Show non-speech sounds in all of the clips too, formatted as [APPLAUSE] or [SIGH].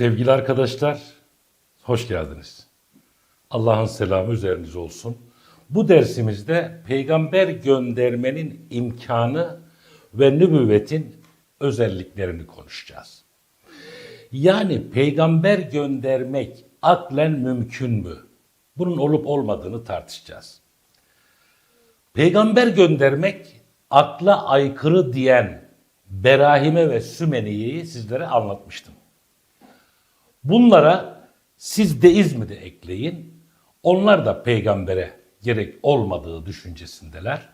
Sevgili arkadaşlar, hoş geldiniz. Allah'ın selamı üzerinize olsun. Bu dersimizde peygamber göndermenin imkanı ve nübüvvetin özelliklerini konuşacağız. Yani peygamber göndermek aklen mümkün mü? Bunun olup olmadığını tartışacağız. Peygamber göndermek akla aykırı diyen Berahime ve Sümeniye'yi sizlere anlatmıştım. Bunlara siz deizmi de ekleyin. Onlar da peygambere gerek olmadığı düşüncesindeler.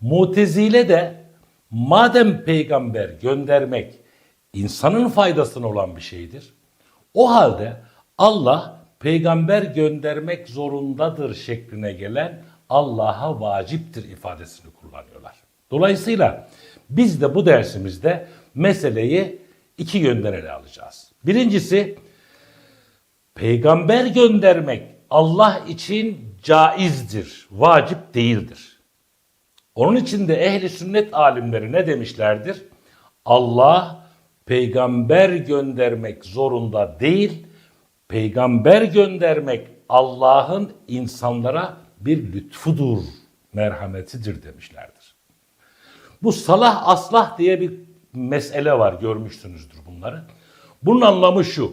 Mutezile de madem peygamber göndermek insanın faydasına olan bir şeydir. O halde Allah peygamber göndermek zorundadır şekline gelen Allah'a vaciptir ifadesini kullanıyorlar. Dolayısıyla biz de bu dersimizde meseleyi iki yönden ele alacağız. Birincisi peygamber göndermek Allah için caizdir, vacip değildir. Onun için de ehli sünnet alimleri ne demişlerdir? Allah peygamber göndermek zorunda değil, peygamber göndermek Allah'ın insanlara bir lütfudur, merhametidir demişlerdir. Bu salah aslah diye bir mesele var görmüşsünüzdür bunları. Bunun anlamı şu.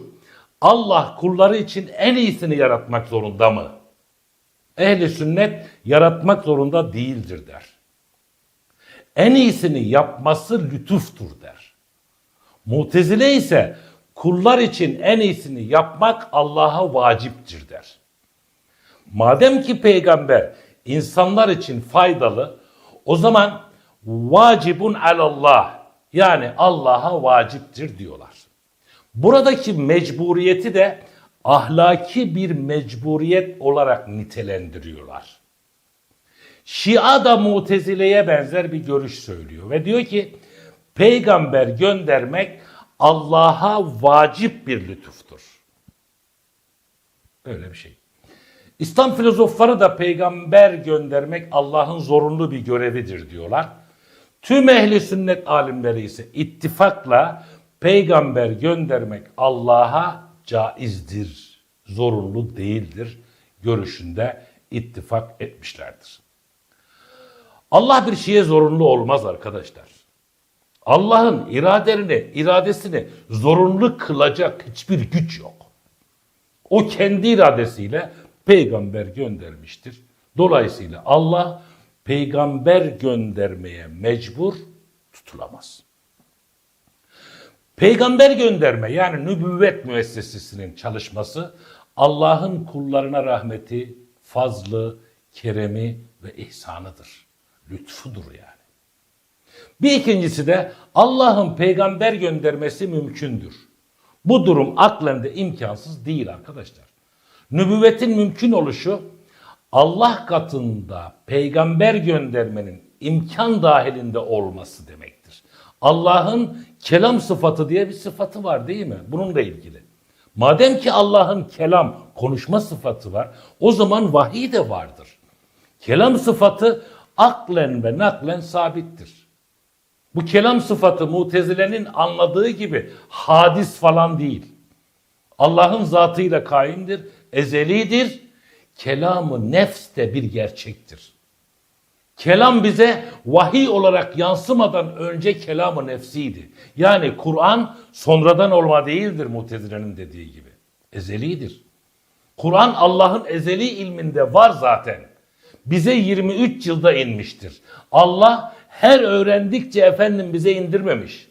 Allah kulları için en iyisini yaratmak zorunda mı? Ehli sünnet yaratmak zorunda değildir der. En iyisini yapması lütuftur der. Mutezile ise kullar için en iyisini yapmak Allah'a vaciptir der. Madem ki peygamber insanlar için faydalı, o zaman vacibun alallah yani Allah'a vaciptir diyorlar. Buradaki mecburiyeti de ahlaki bir mecburiyet olarak nitelendiriyorlar. Şia da mutezileye benzer bir görüş söylüyor ve diyor ki peygamber göndermek Allah'a vacip bir lütuftur. Böyle bir şey. İslam filozofları da peygamber göndermek Allah'ın zorunlu bir görevidir diyorlar. Tüm ehli sünnet alimleri ise ittifakla peygamber göndermek Allah'a caizdir, zorunlu değildir görüşünde ittifak etmişlerdir. Allah bir şeye zorunlu olmaz arkadaşlar. Allah'ın iradelerini, iradesini zorunlu kılacak hiçbir güç yok. O kendi iradesiyle peygamber göndermiştir. Dolayısıyla Allah peygamber göndermeye mecbur tutulamaz. Peygamber gönderme yani nübüvvet müessesesinin çalışması Allah'ın kullarına rahmeti, fazlı, keremi ve ihsanıdır. Lütfudur yani. Bir ikincisi de Allah'ın peygamber göndermesi mümkündür. Bu durum aklen de imkansız değil arkadaşlar. Nübüvvetin mümkün oluşu Allah katında peygamber göndermenin imkan dahilinde olması demektir. Allah'ın kelam sıfatı diye bir sıfatı var değil mi? Bununla ilgili. Madem ki Allah'ın kelam, konuşma sıfatı var, o zaman vahiy de vardır. Kelam sıfatı aklen ve naklen sabittir. Bu kelam sıfatı mutezilenin anladığı gibi hadis falan değil. Allah'ın zatıyla kaimdir, ezelidir. Kelamı nefs de bir gerçektir. Kelam bize vahiy olarak yansımadan önce kelamı nefsiydi. Yani Kur'an sonradan olma değildir mutezilenin dediği gibi. Ezelidir. Kur'an Allah'ın ezeli ilminde var zaten. Bize 23 yılda inmiştir. Allah her öğrendikçe efendim bize indirmemiş.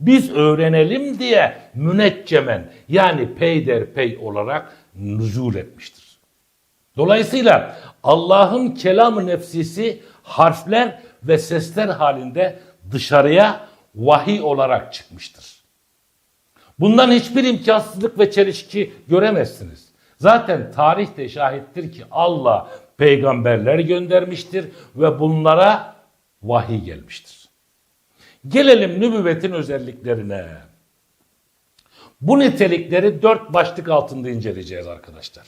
Biz öğrenelim diye müneccemen yani peyderpey olarak nüzul etmiştir. Dolayısıyla Allah'ın kelam-ı nefsisi harfler ve sesler halinde dışarıya vahiy olarak çıkmıştır. Bundan hiçbir imkansızlık ve çelişki göremezsiniz. Zaten tarih de şahittir ki Allah peygamberler göndermiştir ve bunlara vahiy gelmiştir. Gelelim nübüvvetin özelliklerine. Bu nitelikleri dört başlık altında inceleyeceğiz arkadaşlar.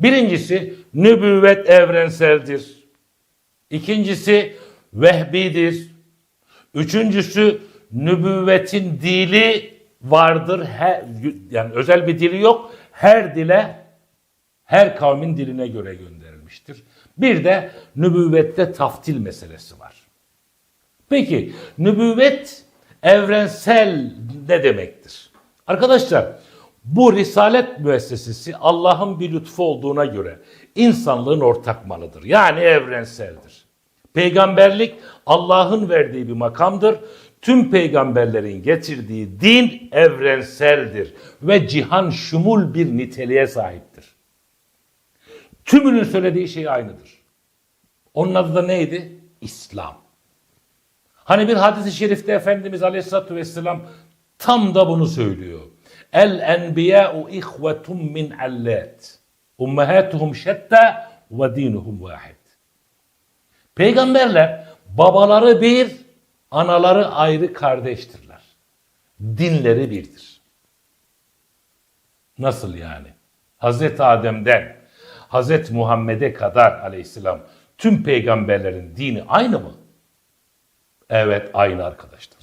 Birincisi nübüvvet evrenseldir. İkincisi vehbidir. Üçüncüsü nübüvvetin dili vardır. Her, yani özel bir dili yok. Her dile, her kavmin diline göre gönderilmiştir. Bir de nübüvvette taftil meselesi var. Peki nübüvvet evrensel ne demektir? Arkadaşlar bu risalet müessesesi Allah'ın bir lütfu olduğuna göre insanlığın ortak malıdır. Yani evrenseldir. Peygamberlik Allah'ın verdiği bir makamdır. Tüm peygamberlerin getirdiği din evrenseldir ve cihan şumul bir niteliğe sahiptir. Tümünün söylediği şey aynıdır. Onun adı da neydi? İslam. Hani bir hadis-i şerifte Efendimiz Aleyhisselatü Vesselam tam da bunu söylüyor. El enbiya'u ihvetum min allat. Ummahatuhum şetta ve dinuhum vahid. Peygamberler babaları bir, anaları ayrı kardeştirler. Dinleri birdir. Nasıl yani? Hazreti Adem'den Hazreti Muhammed'e kadar aleyhisselam tüm peygamberlerin dini aynı mı? Evet aynı arkadaşlar.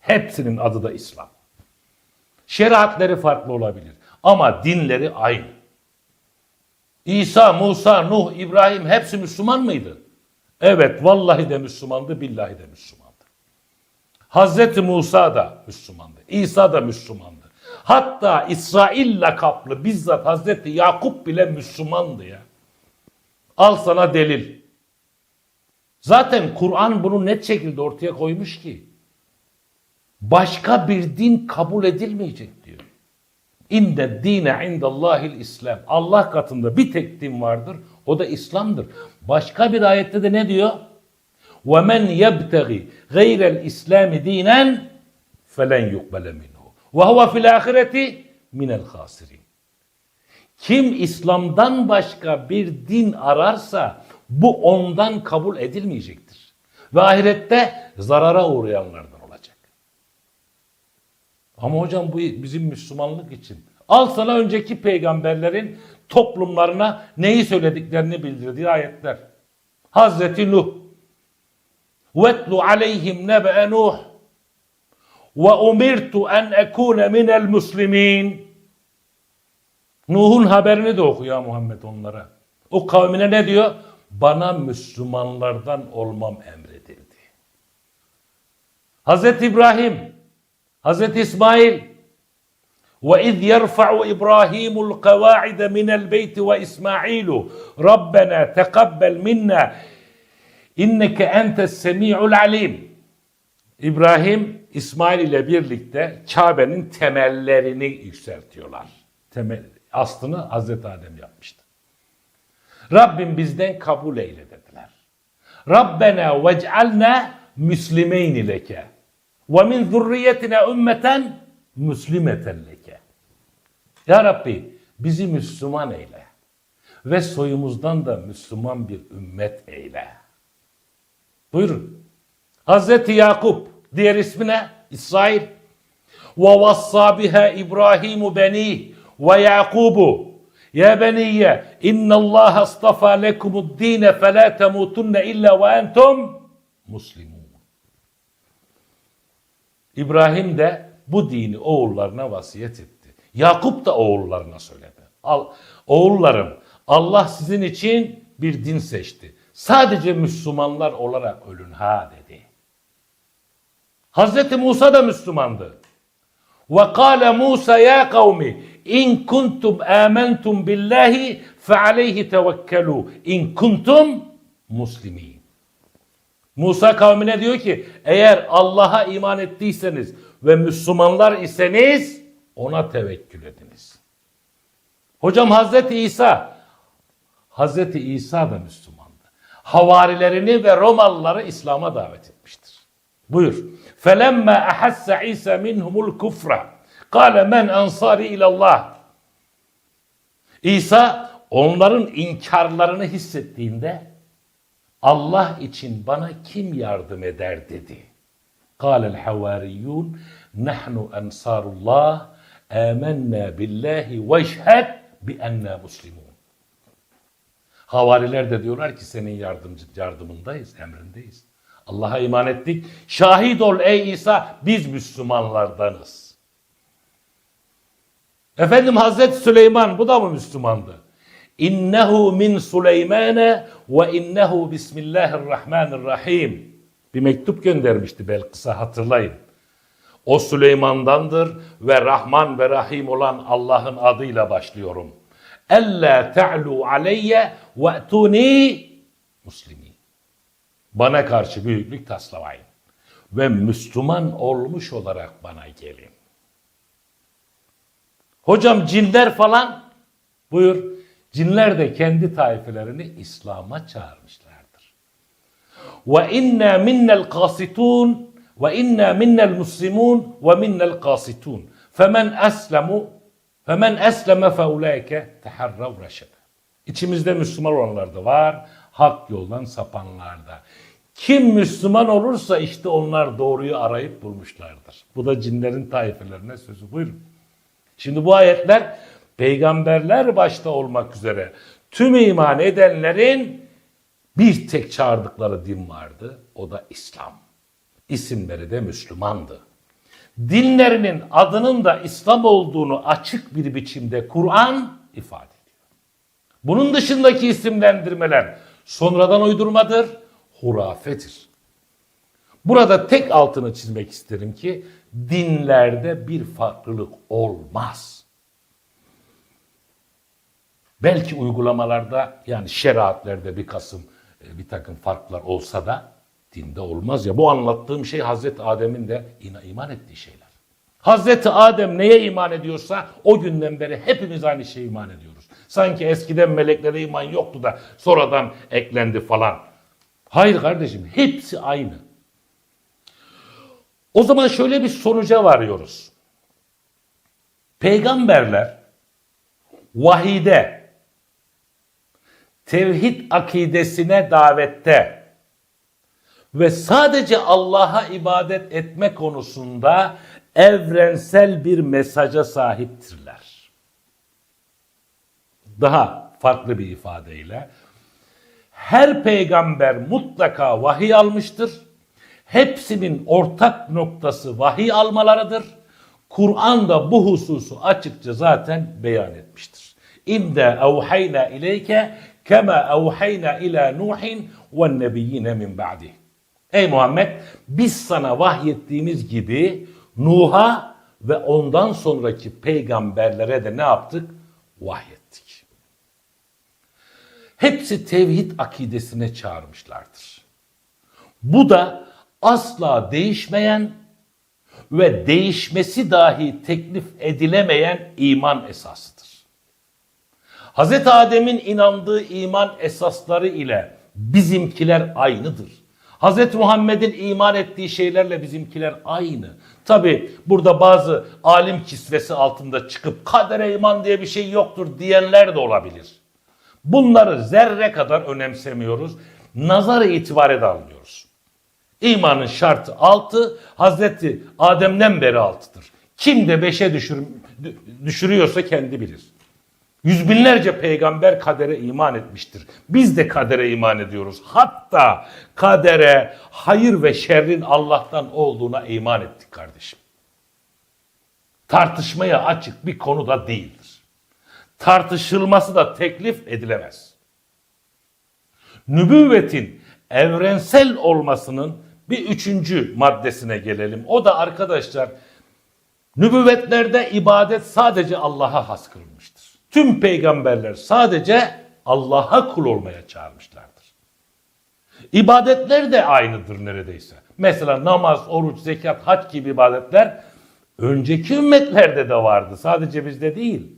Hepsinin adı da İslam. Şeriatleri farklı olabilir ama dinleri aynı. İsa, Musa, Nuh, İbrahim hepsi Müslüman mıydı? Evet vallahi de Müslümandı, billahi de Müslümandı. Hazreti Musa da Müslümandı, İsa da Müslümandı. Hatta İsrail lakaplı bizzat Hazreti Yakup bile Müslümandı ya. Al sana delil. Zaten Kur'an bunu net şekilde ortaya koymuş ki başka bir din kabul edilmeyecek diyor. İnde dine indallahil İslam. Allah katında bir tek din vardır. O da İslam'dır. Başka bir ayette de ne diyor? Ve men yebtagi gayrel İslami dinen felen yukbele minhu. Ve huve fil ahireti minel hasirin. Kim İslam'dan başka bir din ararsa bu ondan kabul edilmeyecektir. Ve ahirette zarara uğrayanlardan. Ama hocam bu bizim Müslümanlık için. Al sana önceki peygamberlerin toplumlarına neyi söylediklerini bildirdiği ayetler. Hazreti Nuh. Vetlu aleyhim nebe'e Nuh. Ve umirtu en ekune minel muslimin. Nuh'un haberini de oku ya Muhammed onlara. O kavmine ne diyor? Bana Müslümanlardan olmam emredildi. Hazreti İbrahim Hazreti İsmail ve iz yerfa'u İbrahimul kavaide minel beyti ve İsmailu Rabbena tekabbel minna inneke entes semi'ul alim İbrahim İsmail ile birlikte Kabe'nin temellerini yükseltiyorlar. Temel, aslını Hazreti Adem yapmıştı. Rabbim bizden kabul eyle dediler. Rabbena vec'alna müslimeyn ileke ve min zurriyetina ümmeten müslimeten leke. Ya Rabbi bizi Müslüman eyle ve soyumuzdan da Müslüman bir ümmet eyle. Buyurun. Hazreti Yakup diğer ismi ne? İsrail. Ve vassa biha İbrahimu beni ve Yakubu. Ya beniyye innallaha astafa lekumud dine fe la temutunne illa ve entum muslimun. İbrahim de bu dini oğullarına vasiyet etti. Yakup da oğullarına söyledi. Al, oğullarım Allah sizin için bir din seçti. Sadece Müslümanlar olarak ölün ha dedi. Hazreti Musa da Müslümandı. Ve kâle Musa ya kavmi in kuntum amentum billahi fe aleyhi tevekkelu in kuntum muslimin. Musa kavmine diyor ki eğer Allah'a iman ettiyseniz ve Müslümanlar iseniz ona tevekkül ediniz. Hocam Hazreti İsa Hazreti İsa da Müslümandı. Havarilerini ve Romalıları İslam'a davet etmiştir. Buyur. Felemme ahasse İsa minhumul kufra kâle men ansari ilallah. İsa onların inkarlarını hissettiğinde Allah için bana kim yardım eder dedi. قال الحواريون نحن أنصار الله آمنا بالله واشهد بأننا مسلمون. Havariler de diyorlar ki senin yardımcı yardımındayız, emrindeyiz. Allah'a iman ettik. Şahit ol ey İsa biz Müslümanlardanız. Efendim Hazreti Süleyman bu da mı Müslümandı? İnnehu min Süleymane ve innehu bismillahirrahmanirrahim. Bir mektup göndermişti Belkıs'a hatırlayın. O Süleyman'dandır ve Rahman ve Rahim olan Allah'ın adıyla başlıyorum. Ella ta'lu aleyye ve etuni muslimi. Bana karşı büyüklük taslamayın. Ve Müslüman olmuş olarak bana gelin. Hocam cinler falan buyur. Cinler de kendi taifelerini İslam'a çağırmışlardır. Ve inna minnel kasitun ve inna minnel muslimun ve minnel kasitun. Femen eslemu femen esleme fe ulaike teharrav reşede. İçimizde Müslüman olanlar da var, hak yoldan sapanlar da. Kim Müslüman olursa işte onlar doğruyu arayıp bulmuşlardır. Bu da cinlerin taifelerine sözü. Buyurun. Şimdi bu ayetler peygamberler başta olmak üzere tüm iman edenlerin bir tek çağırdıkları din vardı. O da İslam. İsimleri de Müslümandı. Dinlerinin adının da İslam olduğunu açık bir biçimde Kur'an ifade ediyor. Bunun dışındaki isimlendirmeler sonradan uydurmadır, hurafetir. Burada tek altını çizmek isterim ki dinlerde bir farklılık olmaz. Belki uygulamalarda yani şeriatlerde bir kasım e, bir takım farklar olsa da dinde olmaz ya. Bu anlattığım şey Hazreti Adem'in de iman ettiği şeyler. Hazreti Adem neye iman ediyorsa o günden beri hepimiz aynı şeye iman ediyoruz. Sanki eskiden meleklere iman yoktu da sonradan eklendi falan. Hayır kardeşim hepsi aynı. O zaman şöyle bir sonuca varıyoruz. Peygamberler vahide, tevhid akidesine davette ve sadece Allah'a ibadet etme konusunda evrensel bir mesaja sahiptirler. Daha farklı bir ifadeyle her peygamber mutlaka vahiy almıştır. Hepsinin ortak noktası vahiy almalarıdır. Kur'an da bu hususu açıkça zaten beyan etmiştir. İnde evhayna ileyke kema evhayna ila Nuhin ve nebiyyine min ba'dih. Ey Muhammed biz sana vahyettiğimiz gibi Nuh'a ve ondan sonraki peygamberlere de ne yaptık? Vahyettik. Hepsi tevhid akidesine çağırmışlardır. Bu da asla değişmeyen ve değişmesi dahi teklif edilemeyen iman esasıdır. Hz. Adem'in inandığı iman esasları ile bizimkiler aynıdır. Hz. Muhammed'in iman ettiği şeylerle bizimkiler aynı. Tabi burada bazı alim kisvesi altında çıkıp kadere iman diye bir şey yoktur diyenler de olabilir. Bunları zerre kadar önemsemiyoruz. Nazar itibare de almıyoruz. İmanın şartı altı, Hazreti Adem'den beri altıdır. Kim de beşe düşür, düşürüyorsa kendi bilir. Yüz binlerce peygamber kadere iman etmiştir. Biz de kadere iman ediyoruz. Hatta kadere hayır ve şerrin Allah'tan olduğuna iman ettik kardeşim. Tartışmaya açık bir konu da değildir. Tartışılması da teklif edilemez. Nübüvvetin evrensel olmasının bir üçüncü maddesine gelelim. O da arkadaşlar nübüvvetlerde ibadet sadece Allah'a has kılınmıştır. Tüm peygamberler sadece Allah'a kul olmaya çağırmışlardır. İbadetler de aynıdır neredeyse. Mesela namaz, oruç, zekat, hac gibi ibadetler önceki ümmetlerde de vardı. Sadece bizde değil.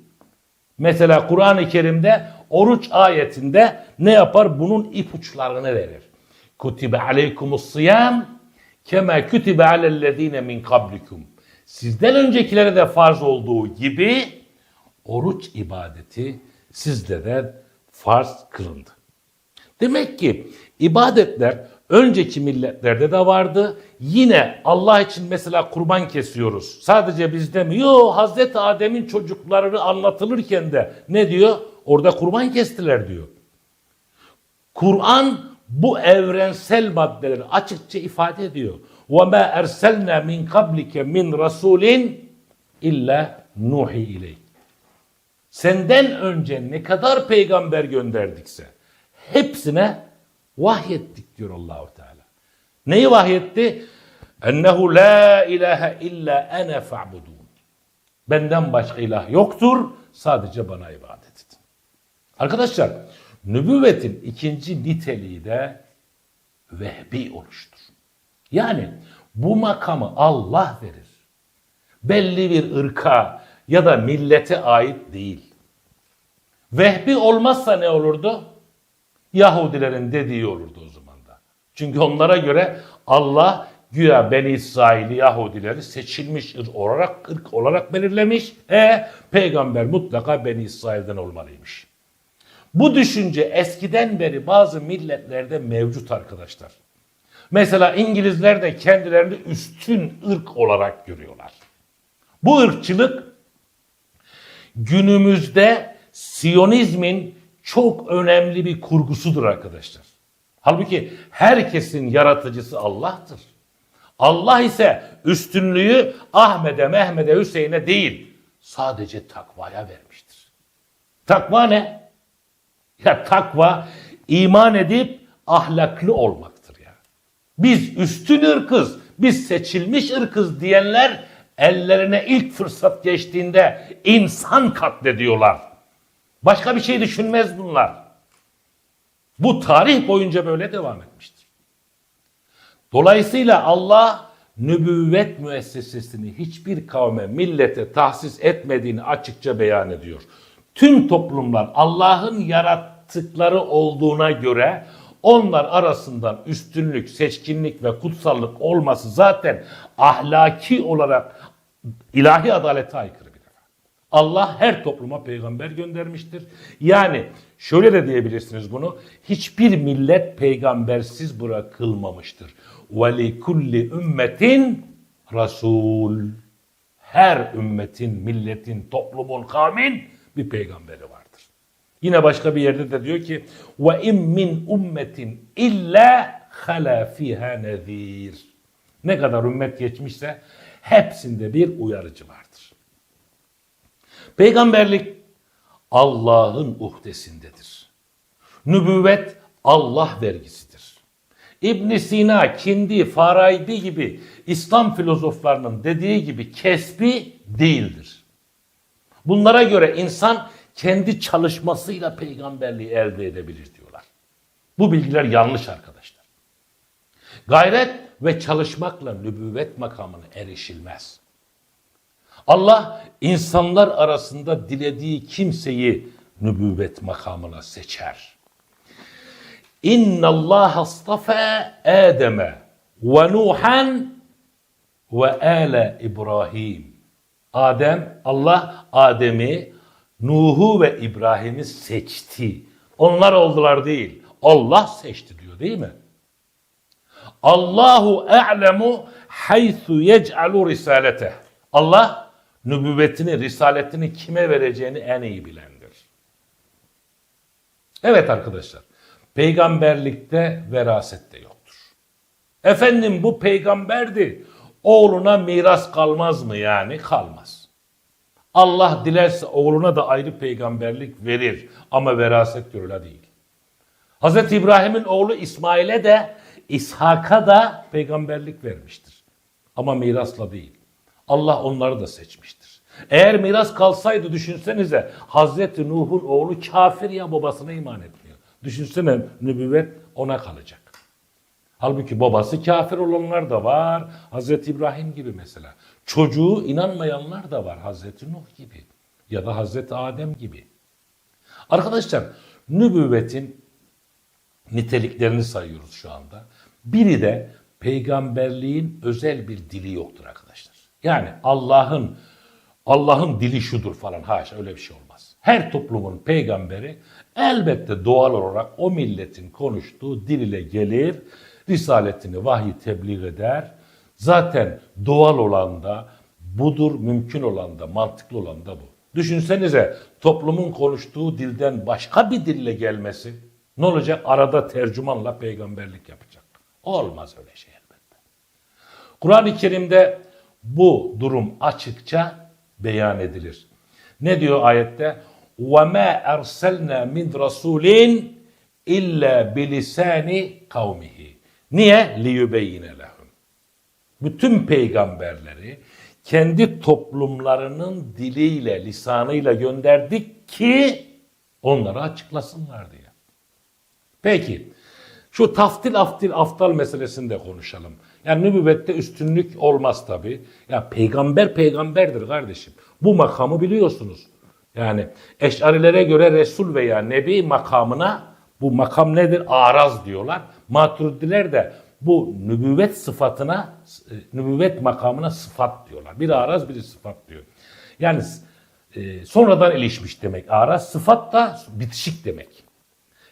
Mesela Kur'an-ı Kerim'de oruç ayetinde ne yapar? Bunun ipuçlarını verir. Kutibe aleykumus siyam kema kutibe alellezine min kablikum. Sizden öncekilere de farz olduğu gibi oruç ibadeti sizde de farz kılındı. Demek ki ibadetler önceki milletlerde de vardı. Yine Allah için mesela kurban kesiyoruz. Sadece bizde mi? Yok Hazreti Adem'in çocukları anlatılırken de ne diyor? Orada kurban kestiler diyor. Kur'an bu evrensel maddeleri açıkça ifade ediyor. وَمَا اَرْسَلْنَا مِنْ قَبْلِكَ مِنْ رَسُولٍ اِلَّا نُوحِي اِلَيْهِ Senden önce ne kadar peygamber gönderdikse hepsine vahyettik diyor Allahu Teala. Neyi vahyetti? Ennehu la ilahe illa ene fa'budun. Benden başka ilah yoktur. Sadece bana ibadet edin. Arkadaşlar nübüvvetin ikinci niteliği de vehbi oluştur. Yani bu makamı Allah verir. Belli bir ırka ya da millete ait değil. Vehbi olmazsa ne olurdu? Yahudilerin dediği olurdu o zaman da. Çünkü onlara göre Allah güya Beni İsrail'i Yahudileri seçilmiş olarak, ırk olarak belirlemiş. E peygamber mutlaka Beni İsrail'den olmalıymış. Bu düşünce eskiden beri bazı milletlerde mevcut arkadaşlar. Mesela İngilizler de kendilerini üstün ırk olarak görüyorlar. Bu ırkçılık günümüzde Siyonizmin çok önemli bir kurgusudur arkadaşlar. Halbuki herkesin yaratıcısı Allah'tır. Allah ise üstünlüğü Ahmet'e, Mehmet'e, Hüseyin'e değil, sadece takvaya vermiştir. Takva ne? Ya takva iman edip ahlaklı olmaktır ya. Biz üstün ırkız, biz seçilmiş ırkız diyenler ellerine ilk fırsat geçtiğinde insan katlediyorlar. Başka bir şey düşünmez bunlar. Bu tarih boyunca böyle devam etmiştir. Dolayısıyla Allah nübüvvet müessesesini hiçbir kavme, millete tahsis etmediğini açıkça beyan ediyor. Tüm toplumlar Allah'ın yarattıkları olduğuna göre onlar arasından üstünlük, seçkinlik ve kutsallık olması zaten ahlaki olarak ilahi adalete aykırı bir defa. Allah her topluma peygamber göndermiştir. Yani şöyle de diyebilirsiniz bunu. Hiçbir millet peygambersiz bırakılmamıştır. وَلِكُلِّ ümmetin Rasul. Her ümmetin, milletin, toplumun, kavmin bir peygamberi vardır. Yine başka bir yerde de diyor ki ve im min ummetin illa hala fiha nezir. Ne kadar ümmet geçmişse hepsinde bir uyarıcı vardır. Peygamberlik Allah'ın uhdesindedir. Nübüvvet Allah vergisidir. İbn Sina, Kindi, Farabi gibi İslam filozoflarının dediği gibi kesbi değildir. Bunlara göre insan kendi çalışmasıyla peygamberliği elde edebilir diyorlar. Bu bilgiler yanlış arkadaşlar. Gayret ve çalışmakla nübüvvet makamına erişilmez. Allah insanlar arasında dilediği kimseyi nübüvvet makamına seçer. İnna Allah astafa Adem'e ve Nuhan ve ale İbrahim. Adem, Allah Adem'i, Nuh'u ve İbrahim'i seçti. Onlar oldular değil. Allah seçti diyor değil mi? Allahu a'lemu haythu yec'alu risalete. Allah nübüvvetini, risaletini kime vereceğini en iyi bilendir. Evet arkadaşlar, peygamberlikte veraset de yoktur. Efendim bu peygamberdi, oğluna miras kalmaz mı yani? Kalmaz. Allah dilerse oğluna da ayrı peygamberlik verir ama veraset öyle değil. Hz. İbrahim'in oğlu İsmail'e de İshak'a da peygamberlik vermiştir. Ama mirasla değil. Allah onları da seçmiştir. Eğer miras kalsaydı düşünsenize Hazreti Nuh'un oğlu kafir ya babasına iman etmiyor. Düşünsene nübüvvet ona kalacak. Halbuki babası kafir olanlar da var. Hazreti İbrahim gibi mesela. Çocuğu inanmayanlar da var. Hazreti Nuh gibi. Ya da Hazreti Adem gibi. Arkadaşlar nübüvvetin niteliklerini sayıyoruz şu anda. Biri de peygamberliğin özel bir dili yoktur arkadaşlar. Yani Allah'ın Allah'ın dili şudur falan haşa öyle bir şey olmaz. Her toplumun peygamberi elbette doğal olarak o milletin konuştuğu dil ile gelir, risaletini vahiy tebliğ eder. Zaten doğal olan da budur, mümkün olan da, mantıklı olan da bu. Düşünsenize toplumun konuştuğu dilden başka bir dille gelmesi ne olacak? Arada tercümanla peygamberlik yapacak. Olmaz öyle şey elbette. Kur'an-ı Kerim'de bu durum açıkça beyan edilir. Ne diyor ayette? وَمَا اَرْسَلْنَا مِنْ رَسُولٍ اِلَّا بِلِسَانِ قَوْمِهِ Niye? لِيُبَيِّنَ لَهُمْ Bütün peygamberleri kendi toplumlarının diliyle, lisanıyla gönderdik ki onlara açıklasınlar diye. Peki, şu taftil aftil aftal meselesini de konuşalım. Yani nübüvvette üstünlük olmaz tabi. Ya peygamber peygamberdir kardeşim. Bu makamı biliyorsunuz. Yani eşarilere göre Resul veya Nebi makamına bu makam nedir? Araz diyorlar. Maturidiler de bu nübüvvet sıfatına, e, nübüvvet makamına sıfat diyorlar. Bir araz biri sıfat diyor. Yani e, sonradan ilişmiş demek. Araz sıfat da bitişik demek.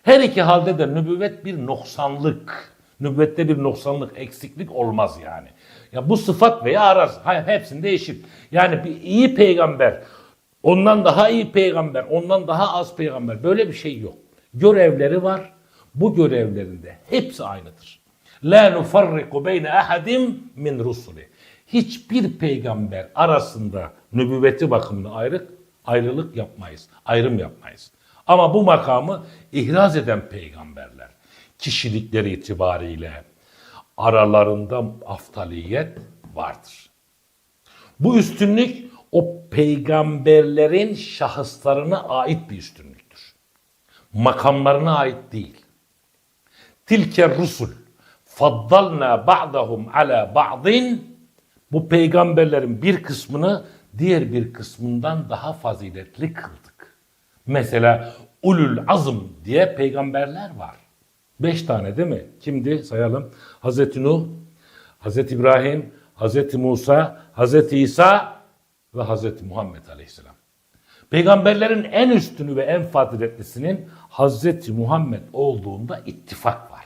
Her iki halde de nübüvvet bir noksanlık. Nübüvvette bir noksanlık, eksiklik olmaz yani. Ya bu sıfat veya araz hepsinde eşit. Yani bir iyi peygamber, ondan daha iyi peygamber, ondan daha az peygamber böyle bir şey yok. Görevleri var. Bu görevlerinde hepsi aynıdır. La nufarriku beyne ahadim min rusuli. Hiçbir peygamber arasında nübüvveti bakımında ayrık, ayrılık yapmayız. Ayrım yapmayız. Ama bu makamı ihraz eden peygamberler kişilikleri itibariyle aralarında aftaliyet vardır. Bu üstünlük o peygamberlerin şahıslarına ait bir üstünlüktür. Makamlarına ait değil. Tilke rusul faddalna ba'dahum ala ba'din bu peygamberlerin bir kısmını diğer bir kısmından daha faziletli kıldık. Mesela ulul azm diye peygamberler var. Beş tane değil mi? Kimdi? Sayalım. Hazreti Nuh, Hazreti İbrahim, Hazreti Musa, Hazreti İsa ve Hazreti Muhammed Aleyhisselam. Peygamberlerin en üstünü ve en faziletlisinin Hazreti Muhammed olduğunda ittifak var.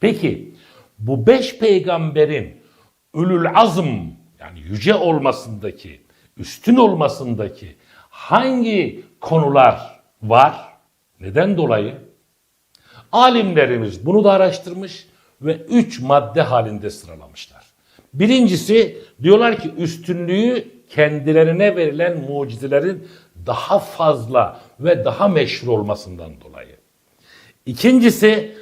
Peki bu beş peygamberin ülül azm yani yüce olmasındaki, üstün olmasındaki hangi konular var? Neden dolayı? Alimlerimiz bunu da araştırmış ve üç madde halinde sıralamışlar. Birincisi diyorlar ki üstünlüğü kendilerine verilen mucizelerin daha fazla ve daha meşhur olmasından dolayı. İkincisi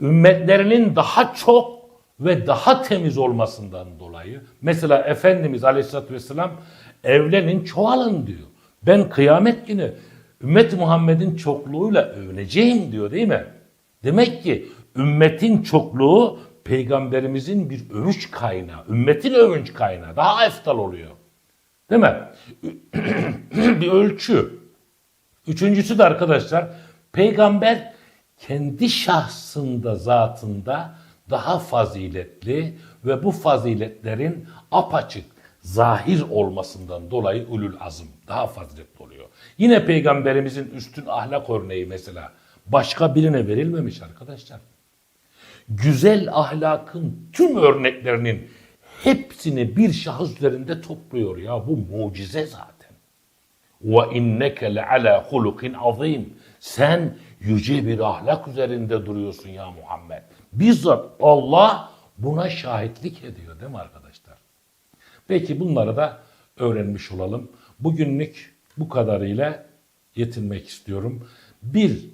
ümmetlerinin daha çok ve daha temiz olmasından dolayı. Mesela Efendimiz Aleyhisselatü Vesselam evlenin çoğalın diyor. Ben kıyamet günü ümmet Muhammed'in çokluğuyla övüneceğim diyor değil mi? Demek ki ümmetin çokluğu peygamberimizin bir övünç kaynağı, ümmetin övünç kaynağı daha eftal oluyor. Değil mi? [CLEARS THROAT] bir ölçü. Üçüncüsü de arkadaşlar peygamber kendi şahsında, zatında daha faziletli ve bu faziletlerin apaçık, zahir olmasından dolayı ulul azım daha faziletli oluyor. Yine peygamberimizin üstün ahlak örneği mesela başka birine verilmemiş arkadaşlar. Güzel ahlakın tüm örneklerinin hepsini bir şahıs üzerinde topluyor ya bu mucize zaten. Ve inneke le ala hulukin azim. Sen yüce bir ahlak üzerinde duruyorsun ya Muhammed. Bizzat Allah buna şahitlik ediyor değil mi arkadaşlar? Peki bunları da öğrenmiş olalım. Bugünlük bu kadarıyla yetinmek istiyorum. Bir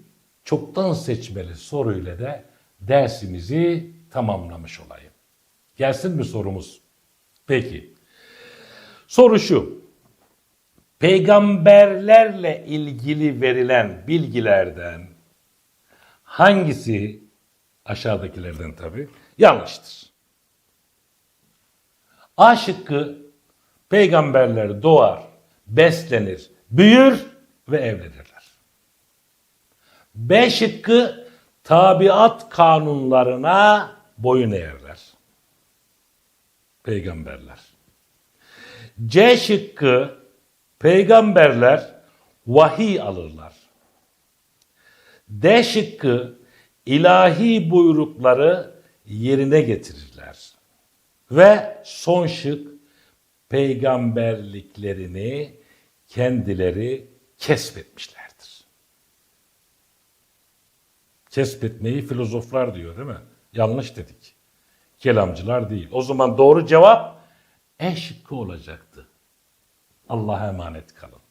çoktan seçmeli soruyla da dersimizi tamamlamış olayım. Gelsin mi sorumuz? Peki. Soru şu. Peygamberlerle ilgili verilen bilgilerden hangisi aşağıdakilerden tabi yanlıştır? A şıkkı peygamberler doğar, beslenir, büyür ve evlenirler. B şıkkı tabiat kanunlarına boyun eğerler. Peygamberler. C şıkkı peygamberler vahiy alırlar. D şıkkı ilahi buyrukları yerine getirirler. Ve son şık peygamberliklerini kendileri kesbetmişlerdir. Kesbetmeyi filozoflar diyor değil mi? Yanlış dedik. Kelamcılar değil. O zaman doğru cevap E şıkkı olacaktı. Allah'a emanet kalın.